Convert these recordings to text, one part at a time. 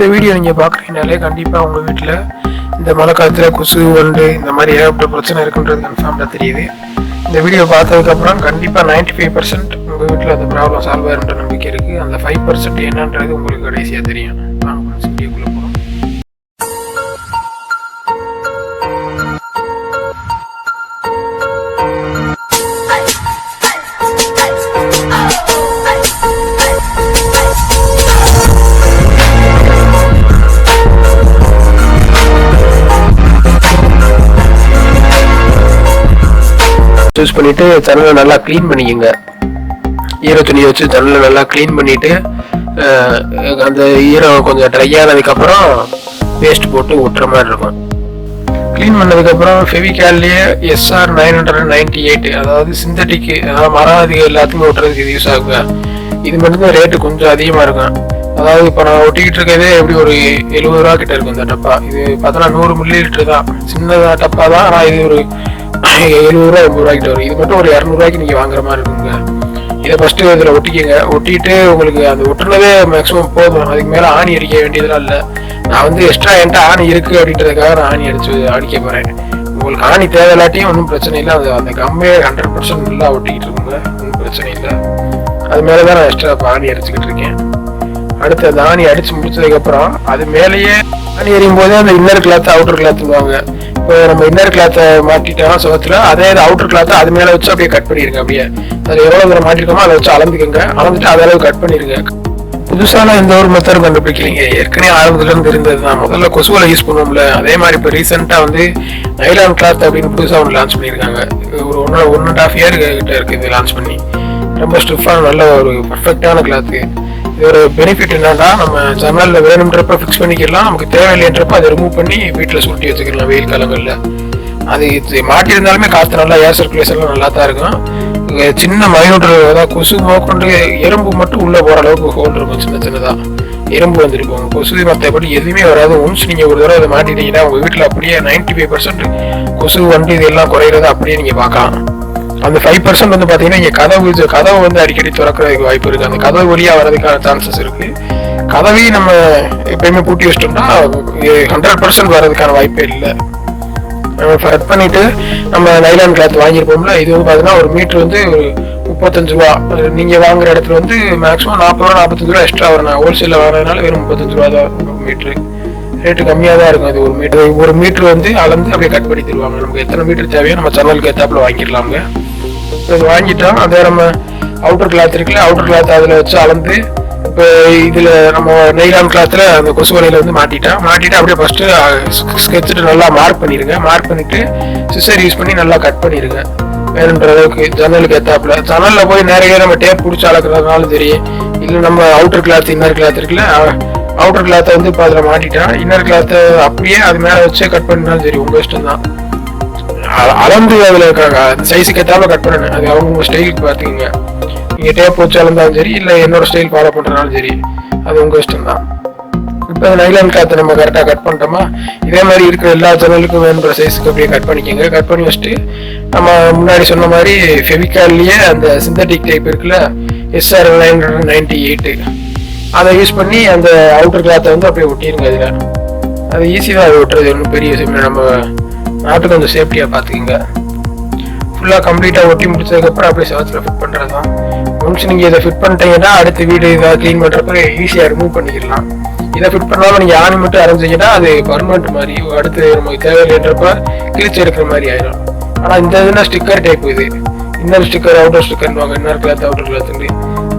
இந்த வீடியோ நீங்கள் பார்க்குறீங்கனாலே கண்டிப்பாக உங்கள் வீட்டில் இந்த மழை காலத்தில் கொசு வண்டு இந்த மாதிரி ஏகப்பட்ட பிரச்சனை இருக்குன்றது கன்ஃபார்ம்டாக தெரியுது. இந்த வீடியோ பார்த்ததுக்கப்புறம் கண்டிப்பாக 95% ஃபைவ் பர்சன்ட் உங்கள் வீட்டில் அந்த ப்ராப்ளம் சால்வ் ஆகிருன்ற நம்பிக்கை இருக்குது அந்த ஃபைவ் பர்சன்ட் என்னன்றது உங்களுக்கு கடைசியாக தெரியும். சூஸ் பண்ணிவிட்டு ஜன்னலை நல்லா க்ளீன் பண்ணிக்கோங்க. ஈர துணியை வச்சு ஜன்னலை நல்லா க்ளீன் பண்ணிவிட்டு அந்த ஈரம் கொஞ்சம் ட்ரை ஆனதுக்கப்புறம் பேஸ்ட் போட்டு ஒட்டுற மாதிரி இருக்கும். க்ளீன் பண்ணதுக்கப்புறம் ஃபெவிகால்லேயே SR nine hundred ninety eight அதாவது சிந்தட்டிக்கு அதாவது மரம் அதிகம் எல்லாத்துக்குமே ஒட்டுறதுக்கு இது யூஸ் ஆகுங்க. இது மட்டும்தான் ரேட்டு கொஞ்சம் அதிகமாக இருக்கும். அதாவது இப்போ நான் ஒட்டிக்கிட்டு இருக்கிறதே எப்படி ஒரு எழுபது ரூபா கிட்ட இருக்கும் இந்த டப்பா. இது பார்த்தோன்னா நூறு மில்லி லிட்டர் தான். சின்னதாக டப்பா தான் ஆனால் இது ஒரு எழுநூறுவா ரூபா எண்பது ரூபாய்க்கு வரும். இது மட்டும் ஒரு இரநூறுவாய்க்கு நீங்கள் வாங்குற மாதிரி இருக்குங்க. இதை ஃபஸ்ட்டு இதில் ஒட்டிக்கங்க. ஒட்டிட்டு உங்களுக்கு அந்த ஒட்டுனதே மேக்ஸிமம் போதும். அதுக்கு மேலே ஆணி அடிக்க வேண்டியதெல்லாம் இல்லை. நான் வந்து எக்ஸ்ட்ரா என்கிட்ட ஆணி இருக்குது அப்படின்றதுக்காக நான் ஆணி அடிச்சு அடிக்க போகிறேன் உங்களுக்கு ஆணி தேவையில்லாட்டியும் ஒன்றும் பிரச்சனை இல்லை. அது அந்த கம்மே ஹண்ட்ரட் பர்சன்ட் நல்லா ஒட்டிக்கிட்டு இருக்குங்க. ஒன்றும் பிரச்சனை இல்லை. அது மேலே தான் நான் எக்ஸ்ட்ரா இப்போ ஆணி அடிச்சுக்கிட்டு இருக்கேன். அடுத்து அந்த ஆணி அடித்து முடிச்சதுக்கப்புறம் அது மேலேயே ஆணி எறியும் போதே அந்த இன்னர் கிளாத் அவுட்டர் கிளாத்துவாங்க இப்போ நம்ம இன்னர் கிளாத்தை மாட்டிட்டோம் சுவத்துல அதே அவுட்டர் கிளாத்தை அது மேலே வச்சு அப்படியே கட் பண்ணிடுங்க அப்படியே. அதில் எவ்வளோ தூரம் மாட்டிருக்கோமோ அதை வச்சு அளந்துக்கங்க. அளந்துட்டு அதே அளவு கட் பண்ணிடுங்க புதுசான எந்த ஒரு மெத்தடும் கண்டுபிடிக்கலீங்க ஏற்கனவே ஆரம்பத்துல இருந்து இருந்தது தான். முதல்ல கொசுவலை யூஸ் பண்ணுவோம்ல. அதே மாதிரி இப்போ ரீசெண்டாக வந்து நைலான் கிளாத் அப்படின்னு புதுசாக ஒன்று லான்ச் பண்ணியிருக்காங்க. ஒரு one one and half year கிட்ட இருக்கு இது லான்ச் பண்ணி. ரொம்ப ஸ்டிஃபான நல்ல ஒரு பர்ஃபெக்டான கிளாத்து இது ஒரு பெனிஃபிட் என்னன்னா நம்ம ஜன்னலில் வேணுன்றப்ப ஃபிக்ஸ் பண்ணிக்கலாம். நமக்கு தேவையில்லைன்றப்ப அதை ரிமூவ் பண்ணி வீட்டில் சுருட்டி வச்சுக்கலாம் வெயில் காலங்களில். அது இது மாட்டியிருந்தாலுமே காற்று நல்லா ஏர் சர்க்குலேஷன்லாம் நல்லா தான் இருக்கும். சின்ன மைனூட்டர் அதாவது கொசு கொண்டு எறும்பு மட்டும் உள்ளே போகிற அளவுக்கு ஹோல் இருக்கும் சின்ன சின்னதாக எறும்பு வந்துருக்கும் கொசு மற்றபடி எதுவுமே வராது. ஒன்ஸ் நீங்கள் ஒரு தடவை அதை மாட்டிட்டீங்கன்னா உங்கள் வீட்டில் அப்படியே 95% ஃபைவ் பர்சன்ட் கொசு வந்து இதெல்லாம் குறையிறத அப்படியே நீங்கள் பார்க்கலாம். அந்த ஃபைவ் பர்சன்ட் வந்து பார்த்தீங்கன்னா இங்கே கதவு கதவு வந்து அடிக்கடி திறக்கிறதுக்கு வாய்ப்பு இருக்குது அந்த கதவு வழியாக வரதுக்கான சான்சஸ் இருக்குது கதவையும் நம்ம எப்பயுமே பூட்டி வச்சிட்டோம்னா ஹண்ட்ரட் பர்சன்ட் வர்றதுக்கான வாய்ப்பே இல்லை. நம்ம கட் பண்ணிட்டு நம்ம நைலான் கிளாத் வாங்கியிருப்போம்ல இது வந்து பார்த்தீங்கன்னா ஒரு மீட்ரு வந்து ஒரு முப்பத்தஞ்சு ரூபா. நீங்க வாங்குற இடத்துல வந்து மேக்ஸிமம் நாற்பது ரூபா நாற்பத்தஞ்சு ரூபா எக்ஸ்ட்ரா வரும். ஹோல்சேலில் வாங்குறதுனால வெறும் முப்பத்தஞ்சு ரூபா தான் மீட்ரு ரேட்டு கம்மியாக தான் இருக்கும் அது ஒரு மீட்ரு ஒரு மீட்ரு வந்து அளந்து அப்படியே கட் பண்ணி தருவாங்க. நமக்கு எத்தனை மீட்டர் தேவையோ நம்ம சேனலுக்கு ஏற்றாப்புல வாங்கிடலாங்க இது வாங்கிட்டோம் அதே நம்ம அவுட்டர் கிளாத் இருக்குல்ல அவுட்டர் கிளாத் அதில் வச்சு அளந்து இப்போ இதில் நம்ம நெய்லான் கிளாத்தில் அந்த கொசு வலையில் வந்து மாட்டிட்டோம் மாட்டிட்டு அப்படியே ஃபஸ்ட்டு ஸ்கெட்சிட்டு நல்லா மார்க் பண்ணிடுங்க மார்க் பண்ணிவிட்டு சிசர் யூஸ் பண்ணி நல்லா கட் பண்ணிடுங்க வேணுன்ற அளவுக்கு ஜன்னலுக்கு ஏற்றாப்புல ஜன்னலில் போய் நிறைய நம்ம டேப் பிடிச்சி அளக்குறதுனாலும் தெரியும் இல்லை நம்ம அவுட்டர் கிளாத் இன்னர் கிளாத் இருக்குல்ல அவுட்டர் கிளாத்தை வந்து இப்போ அதில் மாட்டிட்டோம் இன்னர் கிளாத்தை அப்படியே அது மேலே வச்சே கட் பண்ணினாலும் சரி உங்கள் இஷ்டம் தான் அளந்து அதில் சைஸுக்கு ஏற்றாம கட் பண்ணணும். அது அவங்க ஸ்டைலுக்கு பார்த்துக்கிங்க நீங்கள் டேப் வச்சு அளந்தாலும் சரி இல்லை என்னோட ஸ்டைல் ஃபாலோ பண்ணுறனாலும் சரி அது உங்கள் இஷ்டம் தான். இப்போ நைலான் காற்று நம்ம கரெக்டாக கட் பண்ணிட்டோமா? இதே மாதிரி இருக்கிற எல்லா ஜன்னலுக்கும் வேணுன்ற சைஸுக்கு அப்படியே கட் பண்ணிக்கோங்க. கட் பண்ணி வச்சுட்டு நம்ம முன்னாடி சொன்ன மாதிரி ஃபெவிகால்லையே அந்த சிந்தட்டிக் டைப் இருக்குல்ல SR nine hundred ninety eight அதை யூஸ் பண்ணி அந்த அவுட்டர் கிளாத்தை வந்து அப்படியே ஒட்டிடுங்க அதில். அது ஈஸியாக அதை அது ஒட்டுறது ஒன்றும் பெரிய விஷயம் இல்லை. நம்ம நாட்டுக்கு கொஞ்சம் சேஃப்டியாக பார்த்துக்கிங்க ஃபுல்லாக கம்ப்ளீட்டாக ஒட்டி முடிச்சதுக்கப்புறம் அப்படியே செவத்தில் ஃபிட் பண்ணுறது தான் ஒன்ஸ் நீங்கள் இதை ஃபிட் பண்ணிட்டீங்கன்னா அடுத்த வீடு இதை க்ளீன் பண்ணுறப்ப ஈஸியாக ரிமூவ் பண்ணிக்கலாம் இதை ஃபிட் பண்ணாமல் நீங்கள் ஆணி மட்டும் அரைஞ்சிங்கன்னா அது பர்மனெண்ட் மாதிரி அடுத்து நமக்கு தேவையில்லைன்றப்ப கிழிச்சு எடுக்கிற மாதிரி ஆயிடும் ஆனால் இந்த இதுனா ஸ்டிக்கர் டைப் இது. இன்னர் ஸ்டிக்கர் அவுட்டர் ஸ்டிக்கர்னுவாங்க இன்னர் கிளாத் அவுட்டர் கிளாத்துன்னு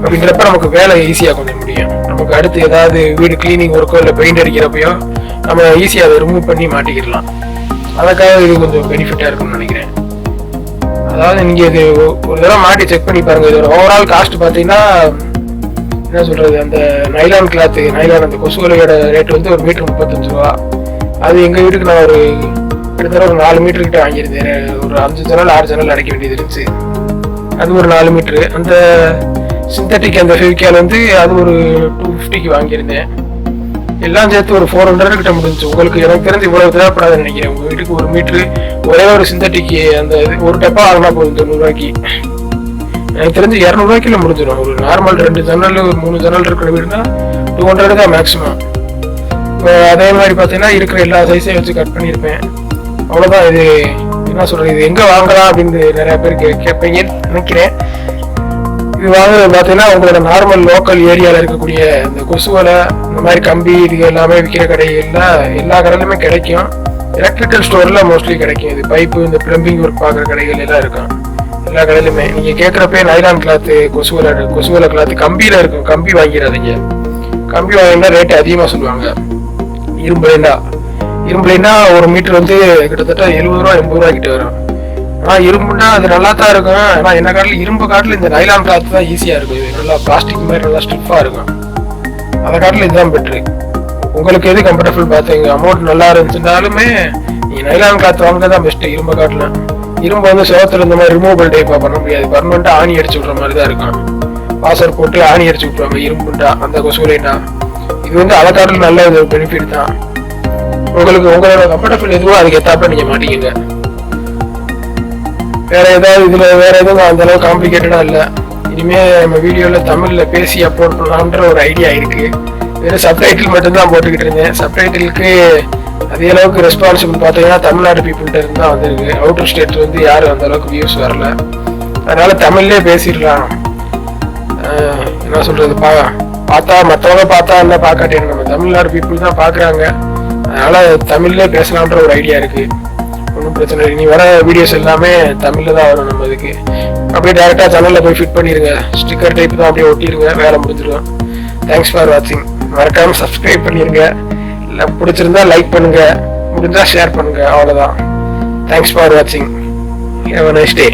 அப்படின்றப்ப நமக்கு வேலை ஈஸியாக கொஞ்சம் முடியும். நமக்கு அடுத்து ஏதாவது வீடு க்ளீனிங் ஒர்க்கோ இல்லை பெயிண்ட் அடிக்கிறப்பையோ நம்ம ஈஸியாக அதை ரிமூவ் பண்ணி மாட்டிக்கிடலாம். அதுக்காக இது கொஞ்சம் பெனிஃபிட்டாக இருக்கும்னு நினைக்கிறேன். அதாவது நீங்கள் இது ஒரு தடவை மாட்டி செக் பண்ணி பாருங்கள் இதோட ஓவரால் காஸ்ட் பார்த்தீங்கன்னா என்ன சொல்கிறது அந்த நைலான் கிளாத்து நைலான் அந்த கொசுவலையோட ரேட் வந்து ஒரு மீட்டர் முப்பத்தஞ்சு ரூபா. அது எங்கள் வீட்டுக்கு நான் ஒரு கிட்டத்தட்ட ஒரு நாலு மீட்டர் கிட்ட வாங்கியிருந்தேன். ஒரு அஞ்சு ஜன்னல் ஆறு ஜன்னல் அடைக்க வேண்டியது இருந்துச்சு. அது ஒரு நாலு மீட்ரு அந்த சிந்தட்டிக் அந்த ஃபெவிக்கால் வந்து அது ஒரு டூ ஃபிஃப்டிக்கு வாங்கியிருந்தேன். எல்லாம் சேர்த்து ஒரு ஃபோர் ஹண்ட்ரட் கிட்ட முடிஞ்சு. உங்களுக்கு எனக்கு தெரிஞ்சு இவ்வளவு தேவைப்படாதுன்னு நினைக்கிறேன். உங்க வீட்டுக்கு ஒரு மீட்ரு ஒரே ஒரு சிந்தட்டிக் அந்த இது ஒரு டப்பா வாங்கினா போதும் தொண்ணூறுவாய்க்கு எனக்கு தெரிஞ்சு இரநூறுவாய்க்குள்ள முடிஞ்சிடும். ஒரு நார்மல் ரெண்டு ஜன்னல் ஒரு மூணு ஜன்னல் இருக்கிற வீடுனா டூ ஹண்ட்ரட் தான் மேக்ஸிமம் இப்போ அதே மாதிரி பார்த்தீங்கன்னா இருக்கிற எல்லா சைஸையும் வச்சு கட் பண்ணியிருப்பேன். அவ்வளோதான் இது என்ன சொல்கிறது இது எங்கே வாங்கலாம் அப்படின்னு நிறைய பேர் கேட்பீங்கன்னு நினைக்கிறேன். இது வாங்குறது பார்த்தீங்கன்னா உங்களோட நார்மல் லோக்கல் ஏரியாவில் இருக்கக்கூடிய இந்த கொசுவலை இந்த மாதிரி கம்பி இது எல்லாமே விற்கிற கடைகள்ல எல்லா கடையிலுமே கிடைக்கும். எலக்ட்ரிக்கல் ஸ்டோரில் மோஸ்ட்லி கிடைக்கும். இது பைப்பு இந்த ப்ளம்பிங் ஒர்க் பார்க்குற கடைகள் எல்லாம் இருக்கும். எல்லா கடையிலுமே. நீங்கள் கேட்குறப்பே நைலான் கிளாத்து கொசுவலை கொசுவலை கிளாத்து கம்பியில் இருக்கும். கம்பி வாங்கிடாதீங்க. கம்பி வாங்கினா ரேட்டு அதிகமாக சொல்லுவாங்க. இரும்பு லைனா இரும்பு ஒரு மீட்டர் வந்து கிட்டத்தட்ட எழுபது ரூபா எண்பது ரூபா கிட்ட வரும். ஆனால் இரும்புனா அது நல்லா தான் இருக்கும். ஆனால் என்ன காட்டில் இரும்பு காட்டில் இந்த நைலான் கிளாத் தான் ஈஸியாக இருக்கும். இது நல்லா பிளாஸ்டிக் மாதிரி நல்லா ஸ்டிஃபாக இருக்கும். அதை காட்டில் இதுதான் பெட்ரு உங்களுக்கு எது கம்ஃபர்டபுள் பார்த்தீங்க அமௌண்ட் நல்லா இருந்துச்சுனாலுமே நீங்கள் நைலான் கிளாத் வாங்குறது தான் பெஸ்ட்டு இரும்பு காட்டில் இரும்பு வந்து சிவத்துல இந்த மாதிரி ரிமூவபிள் டைப்பாக பண்ண முடியாது. பர்மனெண்ட்டாக ஆணி அடிச்சு விட்ற மாதிரி தான் இருக்கும். வாசர் போட்டு ஆணி அடிச்சு விட்ருவாங்க இரும்புண்டா அந்த கொசுலைனா இது வந்து அதை காட்டில் நல்ல ஒரு பெனிஃபிட் தான். உங்களுக்கு உங்களோட கம்ஃபர்டபுள் எதுவோ அதுக்கு ஏத்தாப்புல நீங்க மாட்டிக்கிங்க. வேற ஏதாவது இதுல வேற எதுவும் அந்த அளவுக்கு காம்ப்ளிகேட்டடா இல்ல. இனிமே நம்ம வீடியோல தமிழ்ல பேசி அப்லோட் பண்ணலாம்ன்ற ஒரு ஐடியா இருக்கு. வெறும் சப்டைட்டில் மட்டும்தான் போட்டுக்கிட்டு இருந்தேன். சப்டைட்டிலுக்கு அதே அளவுக்கு ரெஸ்பான்சிபிள் பார்த்தீங்கன்னா தமிழ்நாடு பீப்புள்கிட்ட இருந்து தான் வந்திருக்கு. அவுட்டர் ஸ்டேட் வந்து யாரும் அந்த அளவுக்கு வியூஸ் வரல. அதனால தமிழ்லேயே பேசிடலாம். என்ன சொல்றது பா பார்த்தா மற்றவங்க பார்த்தா என்ன பார்க்காட்டேன் நம்ம தமிழ்நாடு பீப்புள் தான் பார்க்குறாங்க. அதனால தமிழ்லேயே பேசலான்ற ஒரு ஐடியா இருக்கு. ஒன்றும் பிரச்சனை இல்லை. இனி வர வீடியோஸ் எல்லாமே தமிழில் தான் வரும் நம்ம இதுக்கு. அப்படியே டேரெக்டாக சேனலில் போய் ஃபிட் பண்ணிடுங்க ஸ்டிக்கர் டைப் தான் அப்படியே ஒட்டிடுங்க. வேலை முடிஞ்சிடும். தேங்க்ஸ் ஃபார் வாட்சிங் மறக்காமல் சப்ஸ்கிரைப் பண்ணிடுங்க இல்லை பிடிச்சிருந்தா லைக் பண்ணுங்க. முடிஞ்சா ஷேர் பண்ணுங்க. அவ்வளோதான் தேங்க்ஸ் ஃபார் வாட்சிங் ஹேவ் அ நைஸ் டே